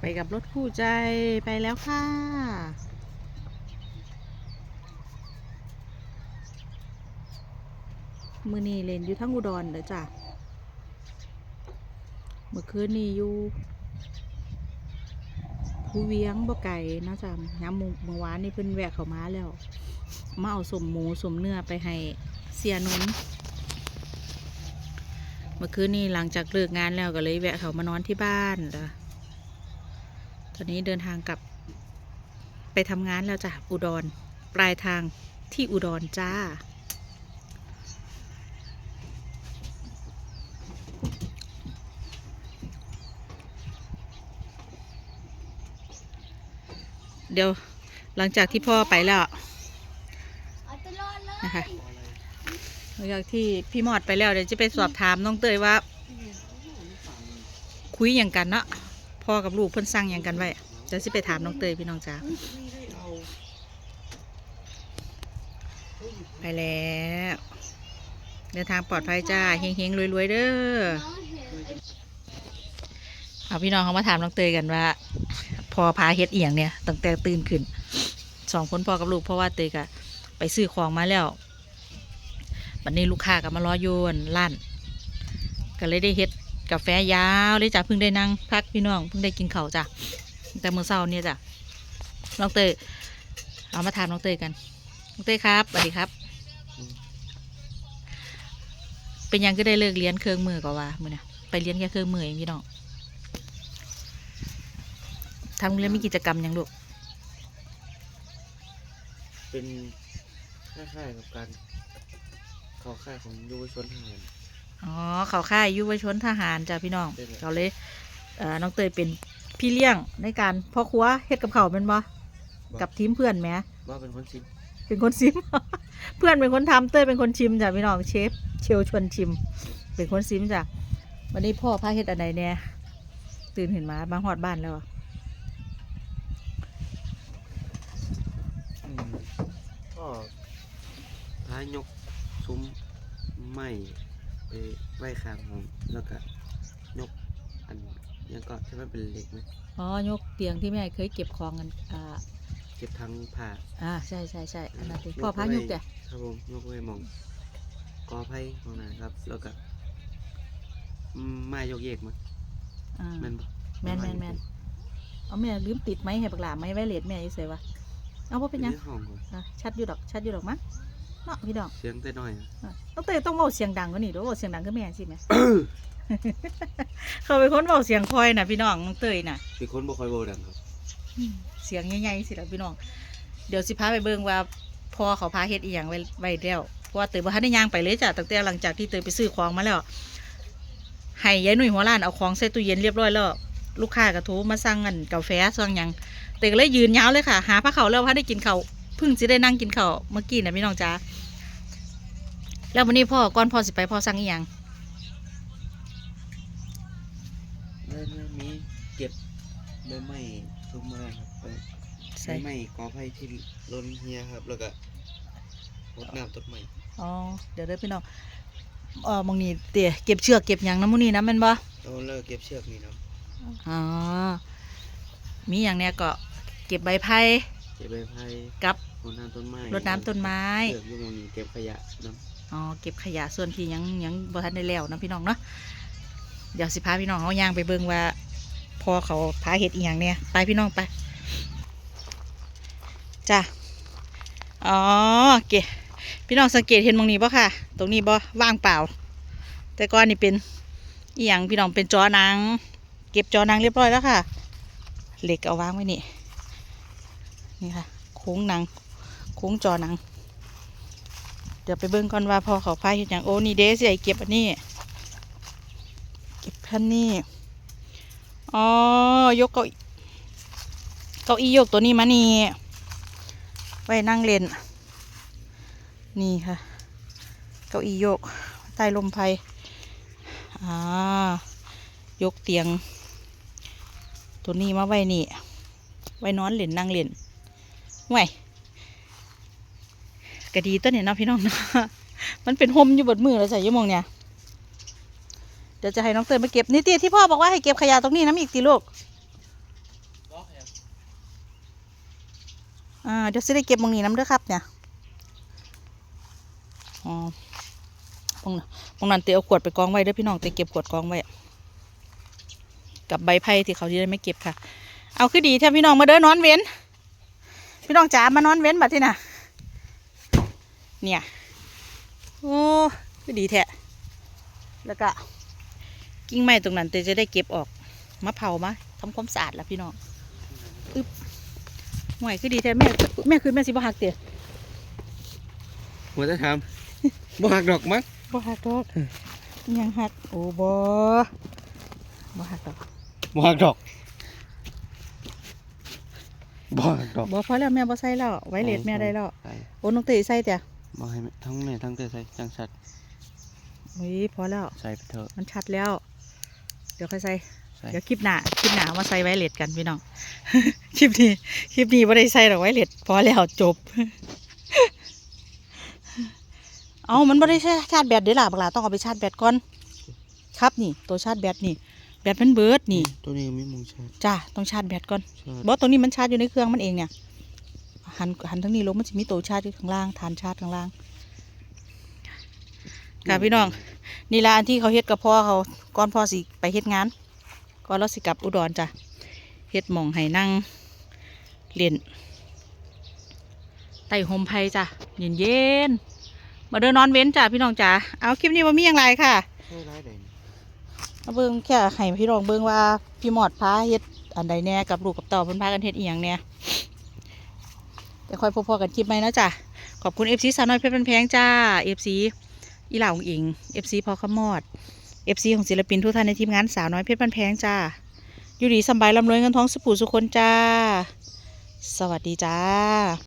ไปกับรถคู่ใจไปแล้วค่ะมือนี้เล่นอยู่ทั้งอุดรเด้อจ้ะเมื่อคืนนี้อยู่ผู้เวียงบ่ไก่นะจ๊ะย้ำเมื่อวานนี่เพิ่นแวะเขามาแล้ว มาเอาสมหมูสมเนื้อไปให้เสียหนุนเมื่อคืนนี้หลังจากเลิกงานแล้วก็เลยแวะเขามานอนที่บ้านจ้ะ อนนี้เดินทางกลับ ไปทำงานแล้วจ้ะอุดร ปลายทางที่อุดรจ้า เดี๋ยวหลังจากที่พ่อไปแล้วเอาตลอดเลยนะคะหลังจากที่พี่หมอดไปแล้วเดี๋ยวจะไปสอบถามน้องเตยว่า คุยอย่างกันเนาะ พ่อกับลูกเพิ่นสั่งอย่างกันไว้เดี๋ยวจะไปถามน้องเตยพี่น้องจ้าไปแล้วเดินทางปลอดภัยจ้าเฮงๆรวยๆเด้อเอาพี่น้องเขามาถามน้องเตยกันว่า พอพาเฮ็ดเอียงเนี่ยตั้งแต่ตื่นขึ้นสองคนพ่อกับลูกเพราะว่าเตยก็ไปซื้อของมาแล้ววันนี้ลูกค้าก็มารอโยนร้าน ก็เลยได้เฮ็ด กาแฟยาวเลยจ้ะเพิ่งได้นั่งพักพี่น้องเพิ่งได้กินเขาจ้ะแต่เมื้อเช้าเนี่ยจ้ะน้องเตยเอามาถามน้องเตยกันน้องเตยครับสวัสดีครับ เป็นยังก็ได้เลิกเรียนเครื่องมือก็ว่ามื้อน่ะไปเรียนแค่เครื่องมือเองพี่น้องทางเรียนมีกิจกรรมยังลูกเป็นคล้ายๆกับการเข้าค่ายของยุวชนทหาร อ๋อเขาค่ายยุวชนทหารจ้ะพี่น้องเป็นไงเขาเลยเอ่อน้องเตยเป็นพี่เลี้ยงในการพ่อครัวเฮ็ดกับเขาวเป็นบ่กับทีมเพื่อนแหมว่าเป็นคนชิมเป็นคนชิม เพื่อนเป็นคนทำเตยเป็นคนชิมจ้ะพี่น้องเชฟ เชลชวนชิม เป็นคนชิมจ้ะวันนี้พ่อพาเฮ็ดอันใดเนี่ยตื่นเห็นมามาหอดบ้านแล้วอะอืมก็ท้ายยกซุ้มไม้ ไปไว้ข้างของแล้วก็ยกอันยังก็ที่มันเป็นเหล็กไหมอ๋อยกเตียงที่แม่เคยเก็บของกันอ่าเก็บทั้งผ้าอ่าใช่ใช่ใช่อันนั้นสิพ่อพายกแต่ครับผมยกไว้หมองกอไผ่ตรงนั้นครับ แล้วก็อืมไม้ยกเยกมั้ยอ่าแม่นบ่แม่นแม่นแม่นเอาแม่ลืมติดไหมให้ปากหลาไม้ไวเลสแม่อยู่ใส่วะเอาพ่เป็นหยังในห้องก่อนอะชัดอยู่ดอกชัดอยู่ดอกมั้งเนาะพี่ดอกเสียงแต่น้อยอะอะต้องเตยต้องเบาเสียงดังกว่านี่เดี๋ยวเบาเสียงดังก็แม่สิแม่ เขาเป็นคนเบาเสียงคอยน่ะพี่น้องน้องเตยน่ะเป็นคนบ่ค่อยเว้าดังครับอืมเสียงใหญ่ๆสิล่ะพี่น้อง เดี๋ยวสิพาไปเบิ่งว่าพ่อเขาพาเฮ็ดอีหยังไว้ไว้แล้วเพราะว่าเตยบ่ทันได้ย่างไปเลยจ้ะตั้งแต่หลังจากที่เตยไปซื้อของมาแล้วให้ยายหนุ่ยหัวล้านเอาของใส่ตู้เย็นเรียบร้อยแล้วลูกค้าก็โทรมาสั่งกันกาแฟสั่งหยังเตยก็เลยยืนยาวเลยค่ะ หาผ้าเขาวแล้วพาได้กินเขาวเพิ่งสิได้นั่งกินเขาวเมื่อกี้นะพี่น้องจ้า แล้ววันนี้พ่อก่อนพ่อสิไปพ่อสั่งอีหยังแล้วเนี่ยมีเก็บใบไม้ทุกมาครับไปใส่ใบไม้กอไผ่ที่ล้นเฮียครับ แล้วก็รดน้ำต้นไม้อ๋อเดี๋ยวเด้อพี่น้องเอ๋อมองนี่เตี๋ยเก็บเชือกเก็บหยังน้ำมูนี่นะแม่นบ่แล้วเลิกเก็บเชือกนี่นะอ๋อมีอย่างเนี้ยก็เก็บใบไผ่เก็บใบไผ่กับรดน้ำต้นไม้รดน้ำต้นไม้ เชือกอยู่ตรงนี้เก็บขยะน้ อ๋อเก็บขยะส่วนที่ยังยังบ่ทันได้แล้วนะพี่น้องเนาะเดี๋ยวสิพาพี่น้องเอาย่างไปเบิ่งว่าพอเขาพาเห็ดอีหยังเนี่ยไปพี่น้องไปจ้ะอ๋อเกพี่น้องสังเกตเห็นมองนี้บ่ค่ะ ตรงนี้บ่ว่างเปล่า แต่ก่อนนี่เป็นอีหยังพี่น้องเป็นจอนัง เก็บจอนังเรียบร้อยแล้วค่ะ เหล็กเอาวางไว้นี่นี่ค่ะโค้งนังโค้งจอนัง เดี๋ยวไปเบิ่งก่อนว่าพอเขาพายเห็นอย่างโอ้นี่เดสใหญ่เก็บอันนี้ เก็บพันนี่อ๋อยกเก้าอี้เก้าอี้ยกตัวนี้มานี่ไว้นั่งเล่นนี่ค่ะ เก้าอี้โยก ใต้ลมไพอ่ายกเตียง ตัวนี้มาไว้นี่ ไว้นอนเล่นนั่งเล่นไว้ ก็ดีตัวเนี่ยนะพี่น้องนะมันเป็นห่มอยู่บนมือเราใส่ยี่มองเนี่ยเดี๋ยวจะให้น้องเตยมาเก็บนี่ตีที่พ่อบอกว่าให้เก็บขยะตรงนี้น้ำอีกตีลูกอ่าเดี๋ยวจะได้เก็บมองนี้น้ำด้วยครับเนี่ยอ๋อมองมองนั้นเตยเอาขวดไปกองไว้ด้วยพี่น้องเตยเก็บขวดกองไว้กับใบไผ่ที่เขาที่ได้ไม่เก็บค่ะ เอาคือดีแท้พี่น้องมาเด้อนอนเว้น พี่น้องจ๋ามานอนเว้นบัดที่น่ะ เนี่ย โอ้คือดีแท้แล้วก็ กิ่งไม้ตรงนั้นเตจะได้เก็บออกมาเผามาทำความสะอาดแล้วพี่น้องอึบห่วยคือดีแท้แม่แม่คือแม่สิบ่หักเตี๋ยหัวจะทำบ่หักดอกมั้งบ่หักดอกยังหักโอ้บ่บ่หักดอกบ่หักดอกบ่หักดอกบ่พอแล้วแม่บ่ใส่แล้วไว้เลดแม่ได้แล้วไปโอ้น้องเตยใส่เตี๋ ยบ่ให้แม่ทั้งแม่ทั้งเตยใส่จังสัตว์อุ้ยพอแล้ว ใส่ไปเถอะ มันชัดแล้ว เดี๋ยวค่อยใส่ใส่เดี๋ยวคลิปหน้าคลิปหน้าเอามาใส่ไว้เลดกันพี่น้อง คลิปนี้คลิปนี้บ่ได้ใส่หรอกไว้เลดพอแล้วจบ เอามันบ่ได้ใช้ชาร์จแบตเด้ล่ะบักหลาต้องเอาไปชาร์จแบตก่อน ครับนี่ ตัวชาร์จแบตนี่ แบตมันเบิดนี่ ตัวนี้มีมุงใช่จ้าต้องชาร์จแบตก่อนใช่บอตัวนี้มันชาร์จอยู่ในเครื่องมันเองเนี่ย หันหันทั้งนี้ลงมันจะมีตัวชาร์จอยู่ข้างล่างฐานชาร์จข้างล่างค่ะพี่น้องนี่ละอันที่เขาเฮ็ดกับพ่อเขาก่อนพ่อสิไปเฮ็ดงานก่อนเราสิกลับอุดรจ้ะเฮ็ดหม่องให้นั่งเรียนไต่โฮมไพจ้ะเย็นเย็นๆมาเดินนอนเว้นจ้ะพี่น้องจ้ะเอาคลิปนี้มามีอย่างไรค่ะใช่ร้ายใดนี่มาเบิ่งแค่ให้พี่น้องเบิ่งว่าพี่หมอดพาเฮ็ดอันใดแหน่กับลูกกับเต่าเพิ่นพากันเฮ็ดอีหยังแห น่แต่ค่อยพอๆกันคลิปใหม่นะจ้ะ ขอบคุณเอฟซีสาวน้อยเพชรเป็นแพงจ้าเอฟซีอีหล่าของอิงเอฟซีพอขมอดเอฟซีของศิลปินทุกท่านในทีมงานสาวน้อยเพชรเป็นแพงจ้า อยู่ดีสบายลำรวยเงินท้องสุขผูสุคนจ้า สวัสดีจ้า